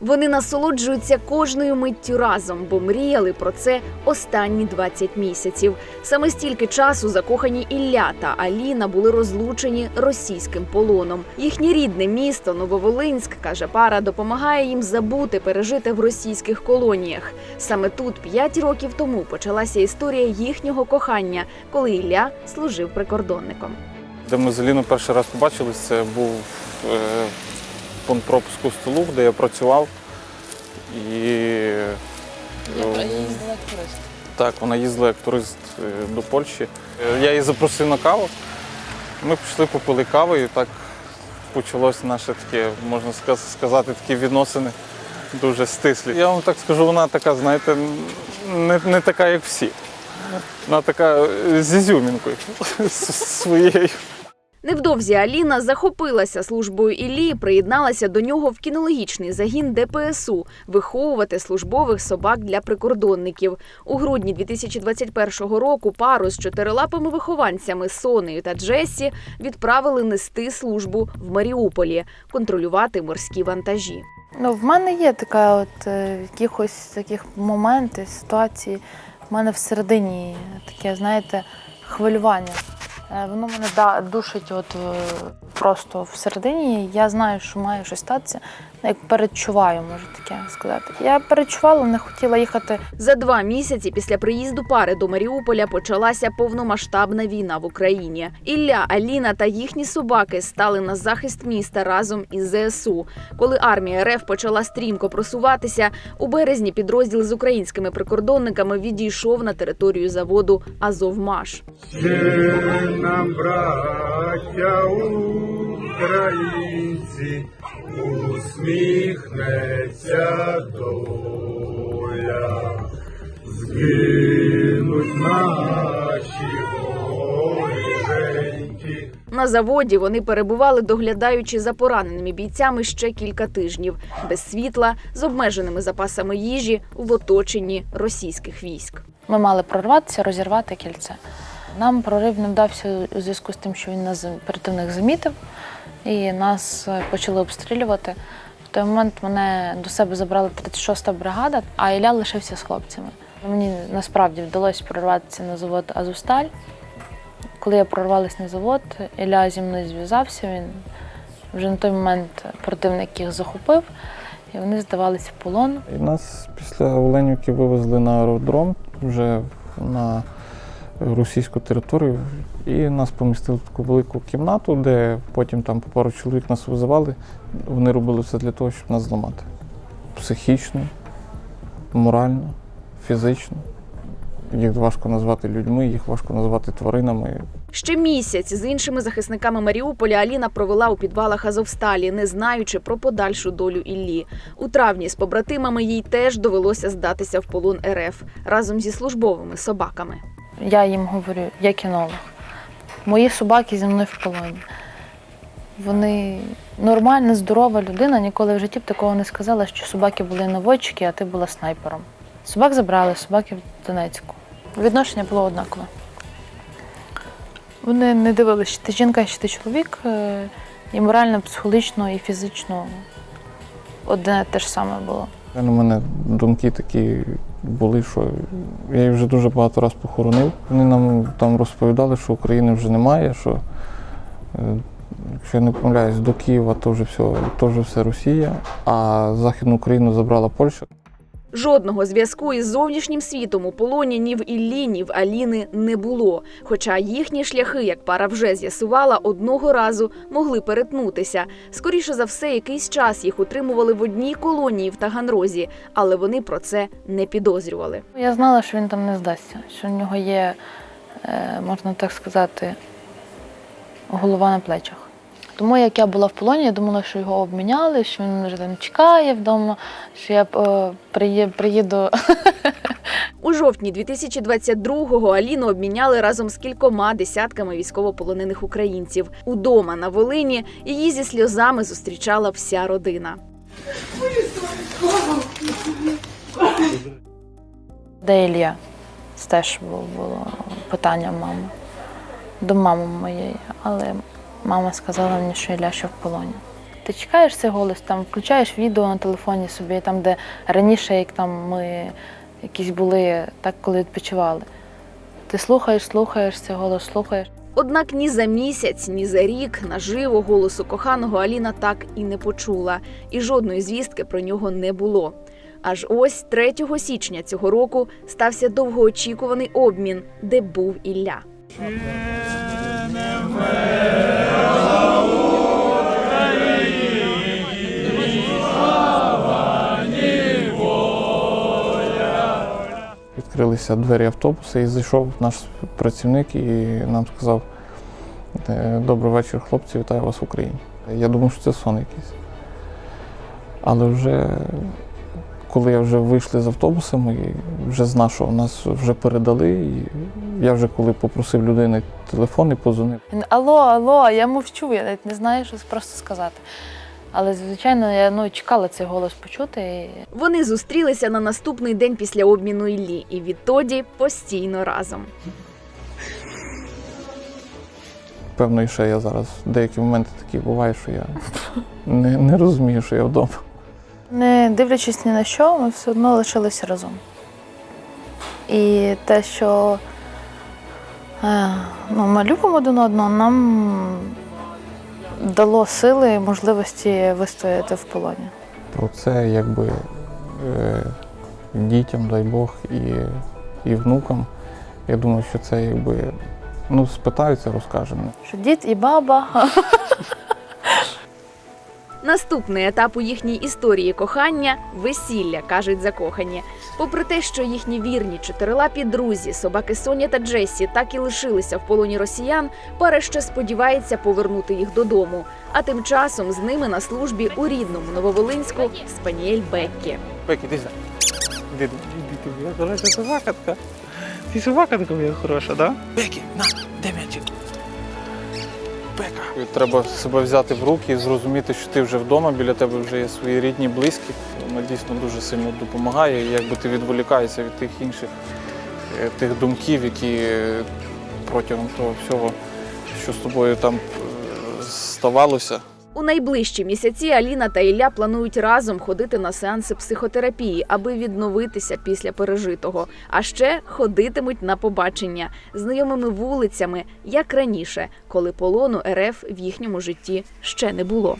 Вони насолоджуються кожною миттю разом, бо мріяли про це останні 20 місяців. Саме стільки часу закохані Ілля та Аліна були розлучені російським полоном. Їхнє рідне місто Нововолинськ, каже пара, допомагає їм забути пережити в російських колоніях. Саме тут п'ять років тому почалася історія їхнього кохання, коли Ілля служив прикордонником. Де ми з Аліною перший раз побачились, це був е, пункт пропуску столу, де я працював. І е, їздила як турист. так, вона їздила як турист е, до Польщі. Е, Я її запросив на каву. Ми пішли, попили каву, і так почалося наше таке, можна сказати, такі відносини дуже стислі. Я вам так скажу, вона така, знаєте, не, не така, як всі. Вона така з ізюмінкою своєю. Невдовзі Аліна захопилася службою Іллі, і приєдналася до нього в кінологічний загін ДПСУ виховувати службових собак для прикордонників. У грудні 2021 року пару з чотирилапими вихованцями Сонею та Джесі відправили нести службу в Маріуполі, контролювати морські вантажі. Ну, в мене є така, от е, якихось таких моменти, ситуації. В мене всередині таке, знаєте, хвилювання. Е, Воно мене душить от е, просто всередині. Я знаю, що має щось статися. Як передчуваю, можу таке сказати. Я передчувала, не хотіла їхати За два місяці після приїзду пари до Маріуполя почалася повномасштабна війна в Україні. Ілля, Аліна та їхні собаки стали на захист міста разом із ЗСУ. Коли армія РФ почала стрімко просуватися, у березні підрозділ з українськими прикордонниками відійшов на територію заводу Азовмаш. Ще нам, браття українці, усміхнеться доля, згинуть наші воріженьки. На заводі вони перебували, доглядаючи за пораненими бійцями ще кілька тижнів, без світла, з обмеженими запасами їжі в оточенні російських військ. Ми мали прорватися, розірвати кільце. Нам прорив не вдався у зв'язку з тим, що він нас противник замітив, і нас е, почали обстрілювати. В той момент мене до себе забрала 36-та бригада, а Ілля лишився з хлопцями. Мені насправді вдалося прорватися на завод Азовсталь. Коли я прорвалася на завод, Ілля зі мною зв'язався. Він вже на той момент противник їх захопив, і вони здавалися в полон. І нас після Оленівки вивезли на аеродром вже на російську територію, і нас помістили в таку велику кімнату, де потім там по пару чоловік нас визивали. Вони робили все для того, щоб нас зламати. Психічно, морально, фізично. Їх важко назвати людьми, їх важко назвати тваринами. Ще місяць з іншими захисниками Маріуполя Аліна провела у підвалах Азовсталі, не знаючи про подальшу долю Іллі. У травні з побратимами їй теж довелося здатися в полон РФ разом зі службовими собаками. Я їм говорю, я кінолог. Мої собаки зі мною в полоні. Вони нормальна, здорова людина, ніколи в житті б такого не сказала, що собаки були наводчики, а ти була снайпером. Собак забрали, собаки в Донецьку. Відношення було однакове. Вони не дивилися, чи ти жінка, чи ти чоловік. е, І морально, психологічно, і фізично одне те ж саме було. У мене думки такі були, що я їх вже дуже багато разів похоронив. Вони нам там розповідали, що України вже немає, що е, якщо я не помиляюсь, до Києва то вже все, то вже все Росія, а Західну Україну забрала Польща. Жодного зв'язку із зовнішнім світом у полоні ні в Іллі, ні в Аліни не було. Хоча їхні шляхи, як пара вже з'ясувала, одного разу могли перетнутися. Скоріше за все, якийсь час їх утримували в одній колонії в Таганрозі, але вони про це не підозрювали. Я знала, що він там не здасться, що в нього є, е, можна так сказати, голова на плечах. Тому як я була в полоні, я думала, що його обміняли, що він вже там чекає вдома, що я е, приї- приїду. У жовтні 2022-го Аліну обміняли разом з кількома десятками військовополонених українців. Удома на Волині її зі сльозами зустрічала вся родина. Де Ілля? Це теж було питання мами. До мами моєї. Але мама сказала мені, що Ілля ще в полоні. ти чекаєш цей голос, там включаєш відео на телефоні собі, там, де раніше, як там ми якісь були, так коли відпочивали. Ти слухаєш, слухаєш цей голос, слухаєш. Однак ні за місяць, ні за рік наживо голосу коханого Аліна так і не почула, і жодної звістки про нього не було. Аж ось 3 січня цього року стався довгоочікуваний обмін, де був Ілля. Відкрилися двері автобуса і зайшов наш працівник і нам сказав: «Е, Добрий вечір, хлопці, вітаю вас в Україні. Я думав, що це сон якийсь. Але вже коли я вже вийшли з автобусом і вже знав, що нас вже передали, і я вже коли попросив людини телефон і позвонив. Алло, алло, я мовчу, я навіть не знаю, що просто сказати. Але, звичайно, я ну, чекала цей голос почути. І... Вони зустрілися на наступний день після обміну Іллі, і відтоді постійно разом. Певно, і ще я зараз деякі моменти такі бувають, що я не, не розумію, що я вдома. Не дивлячись ні на що, ми все одно лишилися разом. І те, що е, ну, ми любимо один одного, нам дало сили і можливості вистояти в полоні. Про це якби е, дітям, дай Бог, і, і внукам. Я думаю, що це якби ну, спитаються, розкажемо. Що дід і баба. Наступний етап у їхній історії кохання весілля, кажуть закохані. Попри те, що їхні вірні чотирилапі друзі, собаки Соня та Джесі, так і лишилися в полоні росіян, пара ще сподівається повернути їх додому. А тим часом з ними на службі у рідному Нововолинську спаніель Беккі. Беки, ти ти собака така. Ти собака така моя хороша, да? Беки, на, де м'ячик? Бека. Треба себе взяти в руки і зрозуміти, що ти вже вдома, біля тебе вже є свої рідні, близькі. Воно дійсно дуже сильно допомагає. Якби ти відволікаєшся від тих інших е, тих думків, які е, протягом того всього, що з тобою там е, ставалося. У найближчі місяці Аліна та Ілля планують разом ходити на сеанси психотерапії, аби відновитися після пережитого. А ще ходитимуть на побачення знайомими вулицями, як раніше, коли полону РФ в їхньому житті ще не було.